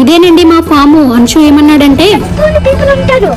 ఇదేనండి మా ఫాము? అంశు ఏమన్నాడంటే ఉంటారు.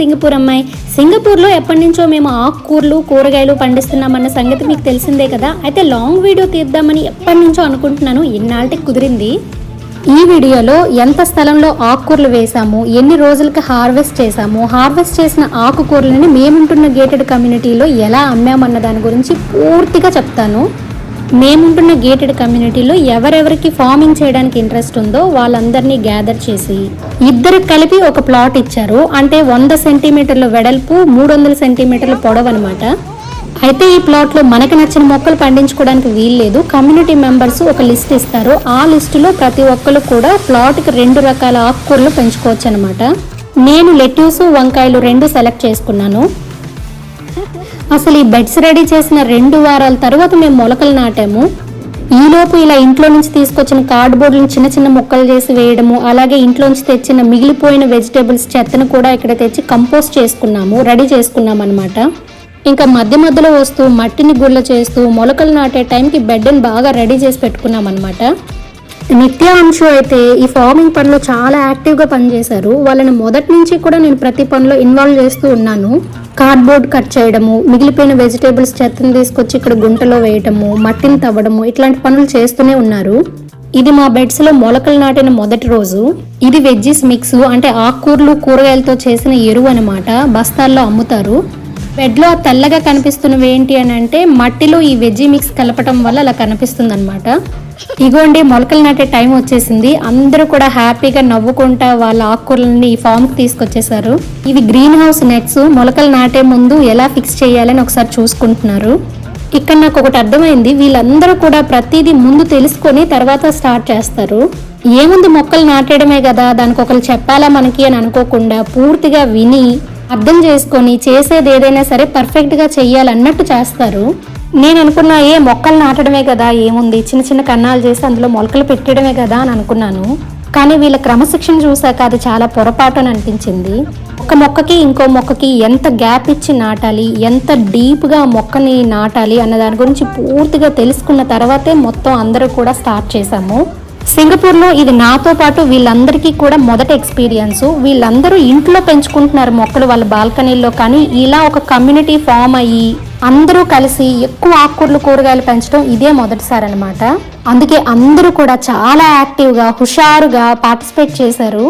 సింగపూర్ అమ్మాయి. సింగపూర్లో ఎప్పటి నుంచో మేము ఆకుకూరలు కూరగాయలు పండిస్తున్నామన్న సంగతి మీకు తెలిసిందే కదా. అయితే లాంగ్ వీడియో తీద్దామని ఎప్పటి నుంచో అనుకుంటున్నాను. ఇన్నాళ్ళకి కుదిరింది. ఈ వీడియోలో ఎంత స్థలంలో ఆకుకూరలు వేసాము ఎన్ని రోజులకి హార్వెస్ట్ చేసాము హార్వెస్ట్ చేసిన ఆకుకూరలని మేముంటున్న గేటెడ్ కమ్యూనిటీలో ఎలా అమ్మామన్న దాని గురించి పూర్తిగా చెప్తాను. మేముంటున్న గేటెడ్ కమ్యూనిటీలో ఎవరెవరికి ఫార్మింగ్ చేయడానికి ఇంట్రెస్ట్ ఉందో వాళ్ళందరినీ గ్యాదర్ చేసి ఇద్దరు కలిపి ఒక ప్లాట్ ఇచ్చారు. అంటే వంద సెంటీమీటర్ల వెడల్పు మూడు వందల సెంటీమీటర్ల పొడవు అనమాట అయితే ఈ ప్లాట్లో మనకు నచ్చిన మొక్కలు పండించుకోవడానికి వీల్లేదు కమ్యూనిటీ మెంబర్స్ ఒక లిస్ట్ ఇస్తారు. ఆ లిస్టులో ప్రతి ఒక్కరు కూడా ప్లాట్కి రెండు రకాల ఆకుకూరలు పెంచుకోవచ్చు అనమాట నేను లెట్యూస్ వంకాయలు రెండు సెలెక్ట్ చేసుకున్నాను. అసలు ఈ బెడ్స్ రెడీ చేసిన రెండు వారాల తర్వాత మేము మొలకలు నాటాము. ఈలోపు ఇలా ఇంట్లో నుంచి తీసుకొచ్చిన కార్డ్బోర్డ్లను చిన్న చిన్న ముక్కలు చేసి వేయడము అలాగే ఇంట్లోంచి తెచ్చిన మిగిలిపోయిన వెజిటేబుల్స్ చెత్తను కూడా ఇక్కడ తెచ్చి కంపోస్ట్ చేసుకున్నాము రెడీ చేసుకున్నాం అనమాట ఇంకా మధ్య మధ్యలో వస్తూ మట్టిని గుళ్ళ చేస్తూ మొలకలు నాటే టైంకి బెడ్ని బాగా రెడీ చేసి పెట్టుకున్నాం అనమాట నిత్యాంశు అయితే ఈ ఫార్మింగ్ పనిలో చాలా యాక్టివ్గా పనిచేశారు. వాళ్ళని మొదటి నుంచి కూడా నేను ప్రతి పనిలో ఇన్వాల్వ్ చేస్తూ ఉన్నాను. కార్డ్బోర్డ్ కట్ చేయడము మిగిలిపోయిన వెజిటేబుల్స్ చెత్తను తీసుకొచ్చి ఇక్కడ గుంటలో వేయటము మట్టిని తవ్వడము ఇట్లాంటి పనులు చేస్తూనే ఉన్నారు. ఇది మా బెడ్స్లో మొలకలు నాటిన మొదటి రోజు. ఇది వెజ్జీస్ మిక్స్ అంటే ఆకుకూరలు కూరగాయలతో చేసిన ఎరువు అనమాట బస్తాల్లో అమ్ముతారు. బెడ్లో తెల్లగా కనిపిస్తున్నవి ఏంటి అని అంటే మట్టిలో ఈ వెజ్జీ మిక్స్ కలపటం వల్ల అలా కనిపిస్తుంది అనమాట ఇగోండి మొలకలు నాటే టైం వచ్చేసింది. అందరూ కూడా హ్యాపీగా నవ్వుకుంటా వాళ్ళ ఆకుకూరలని ఈ ఫామ్కి తీసుకొచ్చేసారు ఇవి గ్రీన్ హౌస్ నెట్స్ మొలకలు నాటే ముందు ఎలా ఫిక్స్ చేయాలని ఒకసారి చూసుకుంటున్నారు. ఇక్కడ నాకు ఒకటి అర్థమైంది. వీళ్ళందరూ కూడా ప్రతిదీ ముందు తెలుసుకొని తర్వాత స్టార్ట్ చేస్తారు. ఏముంది మొక్కలు నాటేయడమే కదా దానికి ఒకరు చెప్పాలా మనకి అని అనుకోకుండా పూర్తిగా విని అర్థం చేసుకొని చేసేది ఏదైనా సరే పర్ఫెక్ట్గా చెయ్యాలన్నట్టు చేస్తారు. నేను అనుకున్న ఏ మొక్కలు నాటడమే కదా ఏముంది? చిన్న చిన్న కన్నాలు చేసి అందులో మొలకలు పెట్టడమే కదా అని అనుకున్నాను. కానీ వీళ్ళ క్రమశిక్షణ చూశాక అది చాలా పొరపాటు అని అనిపించింది. ఒక మొక్కకి ఇంకో మొక్కకి ఎంత గ్యాప్ ఇచ్చి నాటాలి ఎంత డీప్గా మొక్కని నాటాలి అన్న దాని గురించి పూర్తిగా తెలుసుకున్న తర్వాతే మొత్తం అందరూ కూడా స్టార్ట్ చేశాము. సింగపూర్లో ఇది నాతో పాటు వీళ్ళందరికీ కూడా మొదటి ఎక్స్పీరియన్స్. వీళ్ళందరూ ఇంట్లో పెంచుకుంటున్నారు మొక్కలు వాళ్ళ బాల్కనీల్లో కానీ ఇలా ఒక కమ్యూనిటీ ఫామ్ అయ్యి అందరూ కలిసి ఎక్కువ ఆకుకూరలు కూరగాయలు పెంచడం ఇదే మొదటిసారి అనమాట అందుకే అందరూ కూడా చాలా యాక్టివ్గా హుషారుగా పార్టిసిపేట్ చేశారు.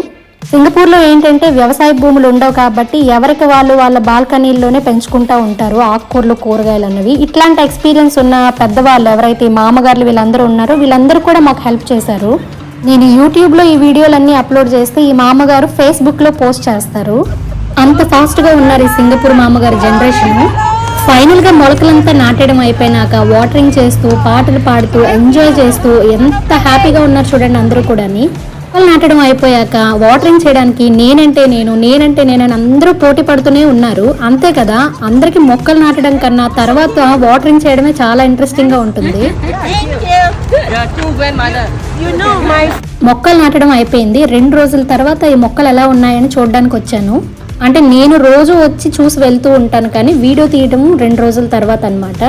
సింగపూర్లో ఏంటంటే వ్యవసాయ భూములు ఉండవు కాబట్టి ఎవరికి వాళ్ళు వాళ్ళ బాల్కనీల్లోనే పెంచుకుంటూ ఉంటారు ఆకుకూరలు కూరగాయలు అన్నవి. ఇట్లాంటి ఎక్స్పీరియన్స్ ఉన్న పెద్దవాళ్ళు ఎవరైతే ఈ మామగారులు వీళ్ళందరూ ఉన్నారో వీళ్ళందరూ కూడా మాకు హెల్ప్ చేశారు. నేను యూట్యూబ్లో ఈ వీడియోలన్నీ అప్లోడ్ చేస్తే ఈ మామగారు ఫేస్బుక్లో పోస్ట్ చేస్తారు. అంత ఫాస్ట్గా ఉన్నారు ఈ సింగపూర్ మామగారి జనరేషన్. ఫైనల్గా మొలకలంతా నాటడం అయిపోయినాక వాటరింగ్ చేస్తూ పాటలు పాడుతూ ఎంజాయ్ చేస్తూ ఎంత హ్యాపీగా ఉన్నారు చూడండి అందరూ కూడాని. మొక్కలు నాటడం అయిపోయాక వాటరింగ్ చేయడానికి నేనంటే నేను నేనంటే నేనని అందరూ పోటీ పడుతూనే ఉన్నారు. అంతే కదా అందరికి మొక్కలు నాటడం కన్నా తర్వాత వాటరింగ్ చేయడమే చాలా ఇంట్రెస్టింగ్గా ఉంటుంది. మొక్కలు నాటడం అయిపోయింది. రెండు రోజుల తర్వాత ఈ మొక్కలు ఎలా ఉన్నాయని చూడడానికి వచ్చాను అంటే నేను రోజు వచ్చి చూసి వెళ్తూ ఉంటాను కానీ వీడియో తీయడం రెండు రోజుల తర్వాత అన్నమాట.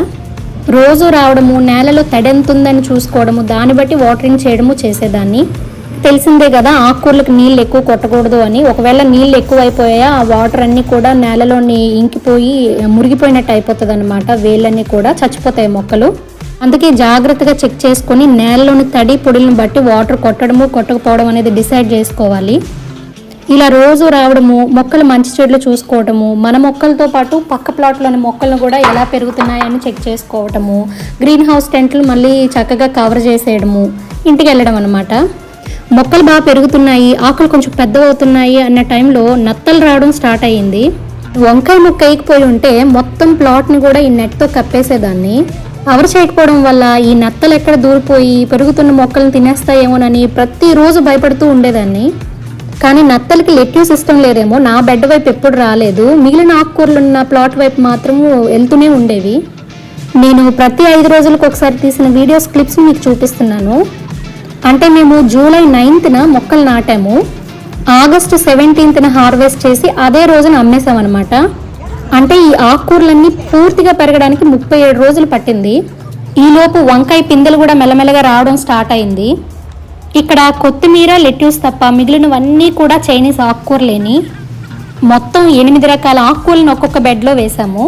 రోజు రావడము నేలలో తడెంతుందని చూసుకోవడము దాన్ని బట్టి వాటరింగ్ చేయడము చేసేదాన్ని. తెలిసిందే కదా ఆకుకూరలకు నీళ్ళు ఎక్కువ కొట్టకూడదు అని. ఒకవేళ నీళ్ళు ఎక్కువ ఆ వాటర్ అన్నీ కూడా నేలలోని ఇంకిపోయి మురిగిపోయినట్టు అయిపోతుంది అనమాట వేళ్ళన్నీ కూడా చచ్చిపోతాయి మొక్కలు. అందుకే జాగ్రత్తగా చెక్ చేసుకొని నేలలోని తడి పొడిని బట్టి వాటర్ కొట్టడము కొట్టకపోవడం అనేది డిసైడ్ చేసుకోవాలి. ఇలా రోజు రావడము మొక్కలు మంచి చెట్లు చూసుకోవటము మన మొక్కలతో పాటు పక్క ప్లాట్లోని మొక్కలను కూడా ఎలా పెరుగుతున్నాయని చెక్ చేసుకోవటము గ్రీన్ హౌస్ టెంట్లు మళ్ళీ చక్కగా కవర్ చేసేయడము ఇంటికి వెళ్ళడం అనమాట మొక్కలు బాగా పెరుగుతున్నాయి ఆకులు కొంచెం పెద్దవవుతున్నాయి అన్న టైంలో నత్తలు రావడం స్టార్ట్ అయ్యింది. వంకాయ మొక్క వేయకపోయి ఉంటే మొత్తం ప్లాట్ని కూడా ఈ నెట్తో కప్పేసేదాన్ని. కవర్ చేయకపోవడం వల్ల ఈ నత్తలు ఎక్కడ దూరిపోయి పెరుగుతున్న మొక్కలను తినేస్తాయేమోనని ప్రతిరోజు భయపడుతూ ఉండేదాన్ని. కానీ నత్తలకి లెట్యూస్ ఇష్టం లేదేమో. నా బెడ్ వైపు ఎప్పుడు రాలేదు. మిగిలిన ఆకుకూరలు ఉన్న ప్లాట్ వైపు మాత్రము వెళ్తూనే ఉండేవి. నేను ప్రతి ఐదు రోజులకు ఒకసారి తీసిన వీడియోస్ క్లిప్స్ మీకు చూపిస్తున్నాను. అంటే మేము జూలై నైన్త్న మొక్కలు నాటాము. ఆగస్టు సెవెంటీన్త్న హార్వెస్ట్ చేసి అదే రోజున అమ్మేసామన్నమాట అంటే ఈ ఆకుకూరలన్నీ పూర్తిగా పెరగడానికి ముప్పై ఏడు రోజులు పట్టింది. ఈలోపు వంకాయ పిందెలు కూడా మెల్లమెల్లగా రావడం స్టార్ట్ అయింది. ఇక్కడ కొత్తిమీర లెట్యూస్ తప్ప మిగిలినవన్నీ కూడా చైనీస్ ఆకుకూరలేని. మొత్తం ఎనిమిది రకాల ఆకుకూరలను ఒక్కొక్క బెడ్లో వేసాము.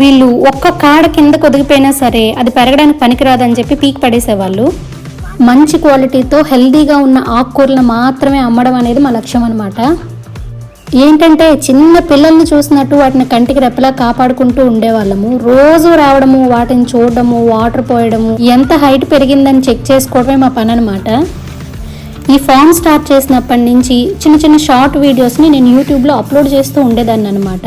వీళ్ళు ఒక్క కాడ కింద కొదిగిపోయినా సరే అది పెరగడానికి పనికిరాదని చెప్పి పీక్ పడేసేవాళ్ళు. మంచి క్వాలిటీతో హెల్దీగా ఉన్న ఆకుకూరలు మాత్రమే అమ్మడం అనేది మా లక్ష్యం అనమాట ఏంటంటే చిన్న పిల్లల్ని చూసినట్టు వాటిని కంటికి రెప్పలా కాపాడుకుంటూ ఉండేవాళ్ళము. రోజు రావడము వాటిని చూడడము వాటర్ పోయడము ఎంత హైట్ పెరిగిందని చెక్ చేసుకోవడమే మా పని అనమాట ఈ ఫామ్ స్టార్ట్ చేసినప్పటి నుంచి చిన్న చిన్న షార్ట్ వీడియోస్ని నేను యూట్యూబ్లో అప్లోడ్ చేస్తూ ఉండేదాన్ని అనమాట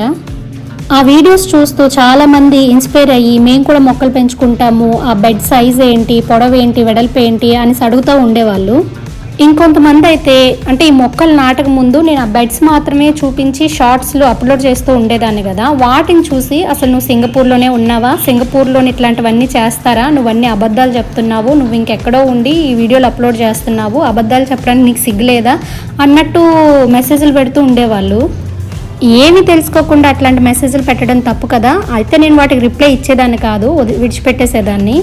ఆ వీడియోస్ చూస్తూ చాలామంది ఇన్స్పైర్ అయ్యి మేము కూడా మొక్కలు పెంచుకుంటాము ఆ బెడ్ సైజ్ ఏంటి పొడవు ఏంటి వెడల్పు ఏంటి అని అడుగుతూ ఉండేవాళ్ళు. ఇంకొంతమంది అయితే అంటే ఈ మొక్కలు నాటక ముందు నేను ఆ బెడ్స్ మాత్రమే చూపించి షార్ట్స్లో అప్లోడ్ చేస్తూ ఉండేదాన్ని కదా. వాటిని చూసి అసలు నువ్వు సింగపూర్లోనే ఉన్నావా? సింగపూర్లోని ఇట్లాంటివన్నీ చేస్తారా? నువ్వన్నీ అబద్ధాలు చెప్తున్నావు. నువ్వు ఇంకెక్కడో ఉండి ఈ వీడియోలు అప్లోడ్ చేస్తున్నావు. అబద్ధాలు చెప్పడానికి నీకు సిగ్గులేదా? అన్నట్టు మెసేజ్లు పెడుతూ ఉండేవాళ్ళు. ఏమి తెలుసుకోకుండా అట్లాంటి మెసేజ్లు పెట్టడం తప్పు కదా. అయితే నేను వాటికి రిప్లై ఇచ్చేదాన్ని కాదు విడిచిపెట్టేసేదాన్ని.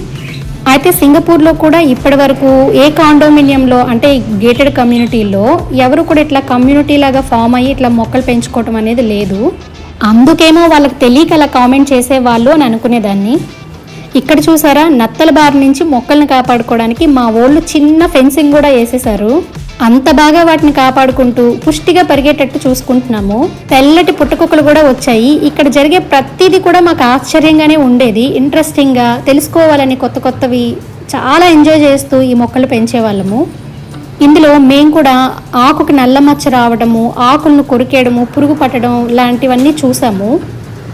అయితే సింగపూర్లో కూడా ఇప్పటి వరకు ఏ కాండోమినియంలో అంటే గేటెడ్ కమ్యూనిటీలో ఎవరు కూడా ఇట్లా కమ్యూనిటీ లాగా ఫామ్ అయ్యి ఇట్లా మొక్కలు పెంచుకోవటం అనేది లేదు. అందుకేమో వాళ్ళకి తెలియక అలా కామెంట్ చేసేవాళ్ళు అని అనుకునేదాన్ని. ఇక్కడ చూసారా నత్తల బారి నుంచి మొక్కల్ని కాపాడుకోవడానికి మా వాళ్ళు చిన్న ఫెన్సింగ్ కూడా వేసేసారు అంత బాగా వాటిని కాపాడుకుంటూ పుష్టిగా పరిగేటట్టు చూసుకుంటున్నాము. తెల్లటి పుట్టకుక్కలు కూడా వచ్చాయి. ఇక్కడ జరిగే ప్రతిదీ కూడా మాకు ఆశ్చర్యంగానే ఉండేది. ఇంట్రెస్టింగ్గా తెలుసుకోవాలని కొత్త కొత్తవి చాలా ఎంజాయ్ చేస్తూ ఈ మొక్కలు పెంచేవాళ్ళము. ఇందులో మేము కూడా ఆకుకి నల్ల మచ్చ రావడము ఆకులను కొరికేయడము పురుగు పట్టడం లాంటివన్నీ చూసాము.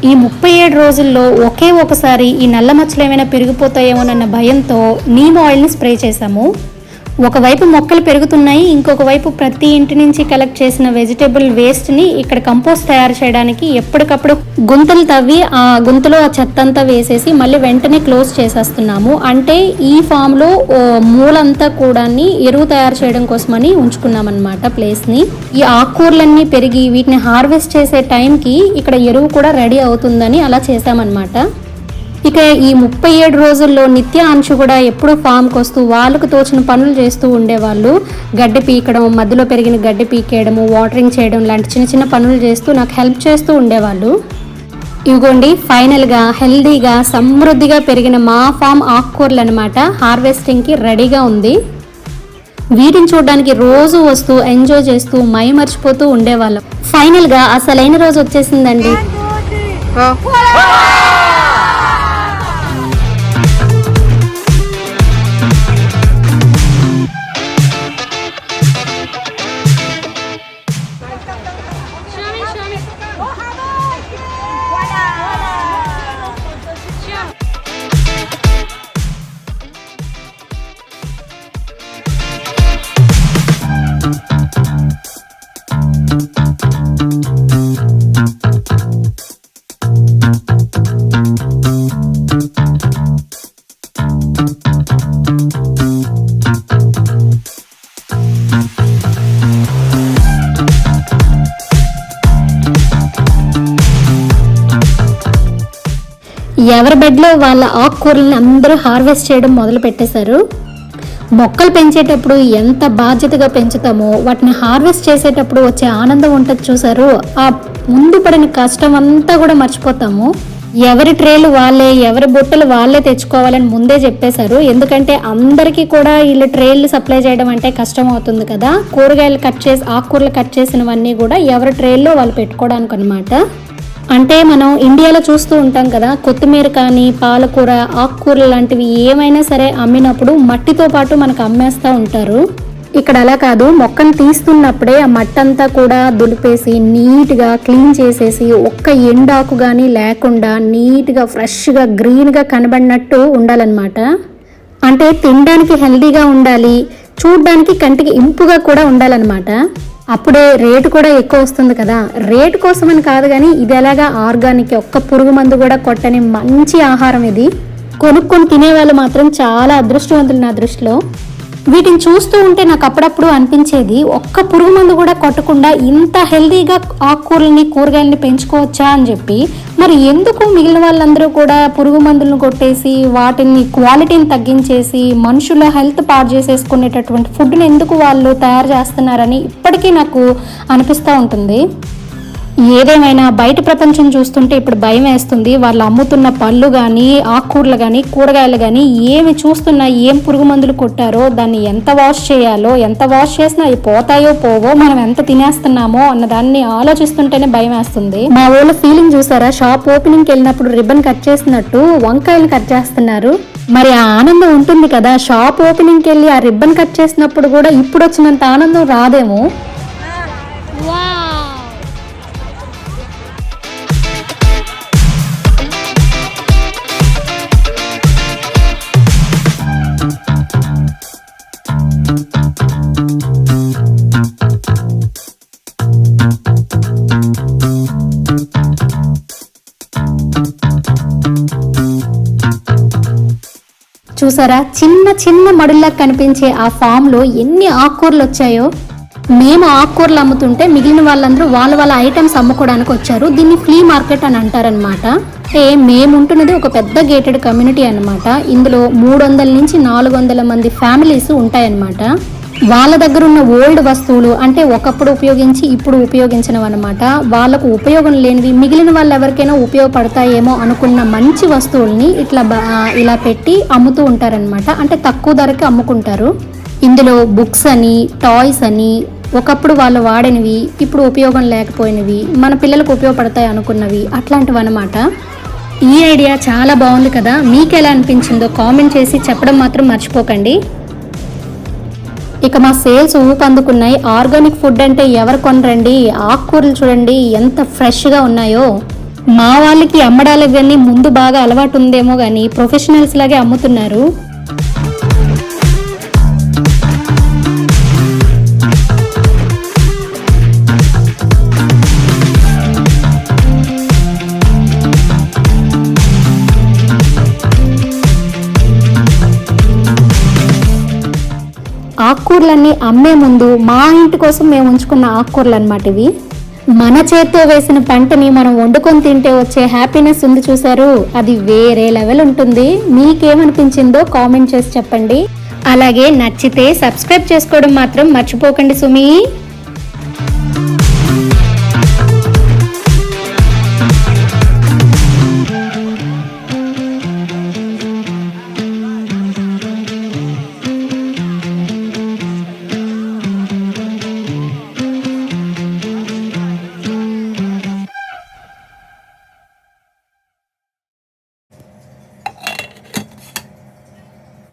ఈ ముప్పై ఏడు రోజుల్లో ఒకే ఒకసారి ఈ నల్ల మచ్చలు ఏమైనా పెరిగిపోతాయేమోనన్న భయంతో నీమ్ ఆయిల్ని స్ప్రే చేశాము. ఒకవైపు మొక్కలు పెరుగుతున్నాయి ఇంకొక వైపు ప్రతి ఇంటి నుంచి కలెక్ట్ చేసిన వెజిటేబుల్ వేస్ట్ని ఇక్కడ కంపోస్ట్ తయారు చేయడానికి ఎప్పటికప్పుడు గుంతలు తవ్వి ఆ గుంతలో ఆ చెత్త అంతా వేసేసి మళ్ళీ వెంటనే క్లోజ్ చేసేస్తున్నాము. అంటే ఈ ఫామ్లో మూలంతా కూడా ఎరువు తయారు చేయడం కోసమని ఉంచుకున్నాం అనమాట ప్లేస్ని ఈ ఆకుకూరలన్నీ పెరిగి వీటిని హార్వెస్ట్ చేసే టైంకి ఇక్కడ ఎరువు కూడా రెడీ అవుతుందని అలా చేసామన్నమాట ఇక ఈ ముప్పై ఏడు రోజుల్లో నిత్య అంశు కూడా ఎప్పుడూ ఫామ్కి వస్తూ వాళ్ళకు తోచిన పనులు చేస్తూ ఉండేవాళ్ళు. గడ్డి పీకడం మధ్యలో పెరిగిన గడ్డి పీకేయడము వాటరింగ్ చేయడం లాంటి చిన్న చిన్న పనులు చేస్తూ నాకు హెల్ప్ చేస్తూ ఉండేవాళ్ళు. ఇవ్వండి ఫైనల్గా హెల్దీగా సమృద్ధిగా పెరిగిన మా ఫామ్ ఆకుకూరలు అనమాట హార్వెస్టింగ్కి రెడీగా ఉంది. వీటిని చూడడానికి రోజు వస్తూ ఎంజాయ్ చేస్తూ మై మర్చిపోతూ ఉండేవాళ్ళం. ఫైనల్గా అసలైన రోజు వచ్చేసిందండి. ఎవరి బెడ్లో వాళ్ళ ఆకుకూరల్ని అందరూ హార్వెస్ట్ చేయడం మొదలు పెట్టేశారు? మొక్కలు పెంచేటప్పుడు ఎంత బాధ్యతగా పెంచుతామో వాటిని హార్వెస్ట్ చేసేటప్పుడు వచ్చే ఆనందం ఉంటుంది చూసారు ఆ ముందు పడిన కష్టం అంతా కూడా మర్చిపోతాము. ఎవరి ట్రేలు వాళ్ళే ఎవరి బుట్టలు వాళ్ళే తెచ్చుకోవాలని ముందే చెప్పేశారు. ఎందుకంటే అందరికీ కూడా వీళ్ళు ట్రేలు సప్లై చేయడం అంటే కష్టం అవుతుంది కదా. కూరగాయలు కట్ చేసి ఆకుకూరలు కట్ చేసినవన్నీ కూడా ఎవరి ట్రేల్లో వాళ్ళు పెట్టుకోవడానికి అనమాట అంటే మనం ఇండియాలో చూస్తూ ఉంటాం కదా కొత్తిమీర కానీ పాలకూర ఆకుకూరలు లాంటివి ఏమైనా సరే అమ్మినప్పుడు మట్టితో పాటు మనకు అమ్మేస్తూ ఉంటారు. ఇక్కడ అలా కాదు మొక్కను తీస్తున్నప్పుడే ఆ మట్టంతా అంతా కూడా దులిపేసి నీట్గా క్లీన్ చేసేసి ఒక్క ఎండాకు కానీ లేకుండా నీట్గా ఫ్రెష్గా గ్రీన్గా కనబడినట్టు ఉండాలన్నమాట. అంటే తినడానికి హెల్దీగా ఉండాలి చూడ్డానికి కంటికి ఇంపుగా కూడా ఉండాలన్నమాట. అప్పుడే రేటు కూడా ఎక్కువ వస్తుంది కదా. రేటు కోసమని కాదు కానీ ఇది ఎలాగా ఆర్గానిక్ ఒక్క పురుగు మందు కూడా కొట్టని మంచి ఆహారం ఇది. కొనుక్కొని తినేవాళ్ళు మాత్రం చాలా అదృష్టవంతులు నా దృష్టిలో. వీటిని చూస్తూ ఉంటే నాకు అప్పుడప్పుడు అనిపించేది ఒక్క పురుగు మందు కూడా కొట్టకుండా ఇంత హెల్దీగా ఆకుకూరల్ని కూరగాయలని పెంచుకోవచ్చా అని చెప్పి మరి ఎందుకు మిగిలిన వాళ్ళందరూ కూడా పురుగు మందులను కొట్టేసి వాటిని క్వాలిటీని తగ్గించేసి మనుషుల హెల్త్ పాడు చేసేసుకునేటటువంటి ఫుడ్ని ఎందుకు వాళ్ళు తయారు చేస్తున్నారని ఇప్పటికీ నాకు అనిపిస్తూ ఉంటుంది. ఏదేమైనా బయట ప్రపంచం చూస్తుంటే ఇప్పుడు భయం వేస్తుంది. వాళ్ళు అమ్ముతున్న పళ్ళు కానీ ఆకుకూరలు కానీ కూరగాయలు కానీ ఏమి చూస్తున్నా ఏం పురుగు మందులు కొట్టారో దాన్ని ఎంత వాష్ చేయాలో ఎంత వాష్ చేసినా అవి పోతాయో పోవో మనం ఎంత తినేస్తున్నామో అన్న దాన్ని ఆలోచిస్తుంటేనే భయం వేస్తుంది. మా ఊళ్ళో ఫీలింగ్ చూసారా? షాప్ ఓపెనింగ్కి వెళ్ళినప్పుడు రిబ్బన్ కట్ చేసినట్టు వంకాయలు కట్ చేస్తున్నారు. మరి ఆ ఆనందం ఉంటుంది కదా? షాప్ ఓపెనింగ్కి వెళ్ళి ఆ రిబ్బన్ కట్ చేసినప్పుడు కూడా ఇప్పుడు వచ్చినంత ఆనందం రాదేమో? చూసారా? చిన్న చిన్న మడుల్లా కనిపించే ఆ ఫామ్లో ఎన్ని ఆకుకూరలు వచ్చాయో మేము ఆకుకూరలు అమ్ముతుంటే మిగిలిన వాళ్ళందరూ వాళ్ళ వాళ్ళ ఐటమ్స్ అమ్ముకోవడానికి వచ్చారు. దీన్ని ఫ్లీ మార్కెట్ అని అంటారనమాట అంటే మేముంటున్నది ఒక పెద్ద గేటెడ్ కమ్యూనిటీ అన్నమాట. ఇందులో మూడు వందల నుంచి నాలుగు వందల మంది ఫ్యామిలీస్ ఉంటాయన్నమాట. వాళ్ళ దగ్గర ఉన్న ఓల్డ్ వస్తువులు అంటే ఒకప్పుడు ఉపయోగించి ఇప్పుడు ఉపయోగించినవి అనమాట వాళ్ళకు ఉపయోగం లేనివి మిగిలిన వాళ్ళు ఎవరికైనా ఉపయోగపడతాయేమో అనుకున్న మంచి వస్తువుల్ని ఇట్లా ఇలా పెట్టి అమ్ముతూ ఉంటారనమాట అంటే తక్కువ ధరకి అమ్ముకుంటారు. ఇందులో బుక్స్ అని టాయ్స్ అని ఒకప్పుడు వాళ్ళు వాడినవి ఇప్పుడు ఉపయోగం లేకపోయినవి మన పిల్లలకు ఉపయోగపడతాయి అనుకున్నవి అట్లాంటివి అనమాట ఈ ఐడియా చాలా బాగుంది కదా. మీకు ఎలా అనిపించిందో కామెంట్ చేసి చెప్పడం మాత్రం మర్చిపోకండి. ఇక మా సేల్స్ ఊపందుకున్నాయి. ఆర్గానిక్ ఫుడ్ అంటే ఎవరు కొనరండి? ఆకుకూరలు చూడండి ఎంత ఫ్రెష్గా ఉన్నాయో. మా వాళ్ళకి అమ్మడాలకు కానీ ముందు బాగా అలవాటు ఉందేమో కానీ ప్రొఫెషనల్స్ లాగే అమ్ముతున్నారు. ఆకుకూరలన్నీ అమ్మే ముందు మా ఇంటి కోసం మేము ఉంచుకున్న ఆకుకూరలు అనమాట ఇవి. మన చేత్తో వేసిన పంటని మనం వండుకొని తింటే వచ్చే హ్యాపీనెస్ ఉంది చూసారు అది వేరే లెవెల్ ఉంటుంది. మీకేమనిపించిందో కామెంట్ చేసి చెప్పండి. అలాగే నచ్చితే సబ్స్క్రైబ్ చేసుకోవడం మాత్రం మర్చిపోకండి సుమీ.